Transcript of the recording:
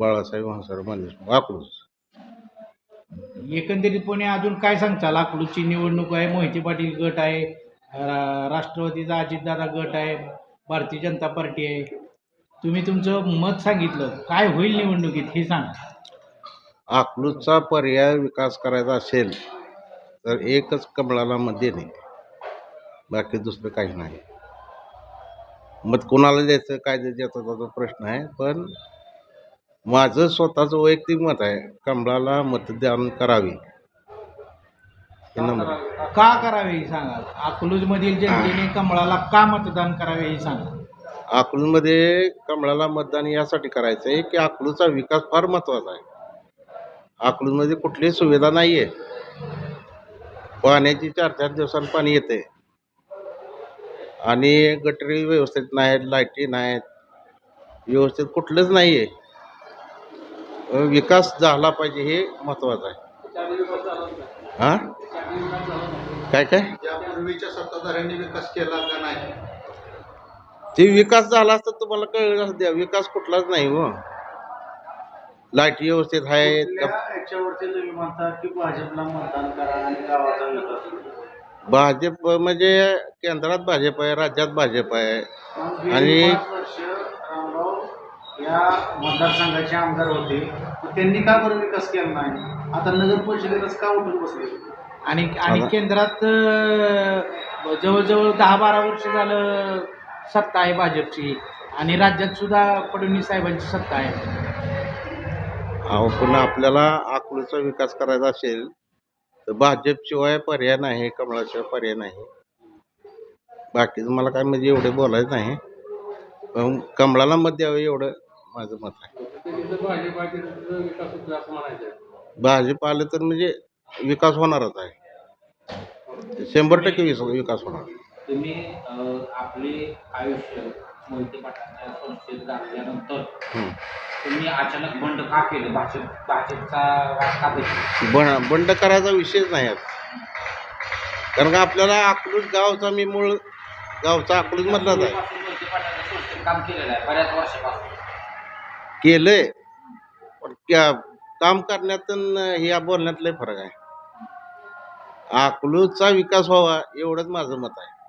बाळासाहेब हंसराव मानेसमुख अकलूज. एकंदरीतपणे अजून काय सांगताल? अकलूजची निवडणूक आहे मोहिते पाटील गट आहे रा- राष्ट्रवादीचा अजितदादा गट आहे भारतीय जनता पार्टी आहे. तुम्ही तुमचं मत सांगितलं काय होईल निवडणुकीत हे सांगा. अकलूजचा पर्याय विकास करायचा असेल तर एकच कमळाला मत देणे. बाकी दुसरं काही नाही. मत कोणाला द्यायचं काय द्यायचं त्याचा प्रश्न आहे पण माझं स्वतःचं वैयक्तिक मत आहे कमळाला मतदान करावे. हे नंबर. का करावे हे सांगा? अकलूजमधील जनतेने कमळाला का मतदान करावे हे सांगा. अकलूजमध्ये कमळाला मतदान यासाठी करायचं आहे की अकलूजचा विकास फार महत्त्वाचा आहे. अकलूजमध्ये कुठलीही सुविधा नाही आहे पाण्याची चार चार दिवसांनी पाणी येते. आणि गटरी व्यवस्थित नाहीत लाईटी नाहीत व्यवस्थित कुठलंच नाही आहे विकास झाला पाहिजे हे महत्त्वाचं आहे. हां? काय काय? यापूर्वीच्या सत्ताधाऱ्यांनी विकास केला का नाही? ते विकास झाला असता तुम्हाला कळलं असं द्या. विकास कुठलाच नाही हो. लाइट व्यवस्थित आहेत. कुठल्या याच्यावरती तुम्ही म्हणता की भाजपला मतदान करा आणि गावाचा विकास होईल? भाजप म्हणजे केंद्रात भाजप आहे राज्यात भाजप आहे. मग आणि- या मतदारसंघाचे आमदार होते. त्यांनी का बरं विकास केला नाही? आता नगर परिषदेलाच का उठून बसले? आणि आणि केंद्रात अं, जवळजवळ दहा बारा वर्ष झालं सत्ता आहे भाजपची आणि राज्यात सुद्धा फडणवीस साहेबांची सत्ता आहे. अहो पण आपल्याला अकलूजचा विकास करायचा असेल तर भाजपशिवाय पर्याय नाही कमळाशिवाय पर्याय नाही. बाकीचं मला काय म्हणजे एवढे बोलायचं नाही. पण कमळाला मत द्यावं एवढं. माझं मत आहे. भाजप आलं तर म्हणजे विकास होणारच आहे. शंभर टक्के विस विकास होणार. तुम्ही अ, आपले आयुष्य मोहिते पाटलांच्या संस्थेत घातल्यानंतर हं. तुम्ही अचानक बंड का केलं? भाजप भाजपचा वाट का घेतला बंड बंड करायचा विषयच नाही आता कारण का आपल्याला अकलूज गावचा मी मूळ गावचा अकलूज मधलाच आहे. पूर्वीपासून मोहिते पाटलांच्या संस्थेत काम केलेलं आहे. बऱ्याच वर्षापासून. केलंय. पण क्या काम करण्यात आणि ह्या बोलण्यात लय फरक आहे. अकलूजचा विकास व्हावा एवढंच माझं मत आहे.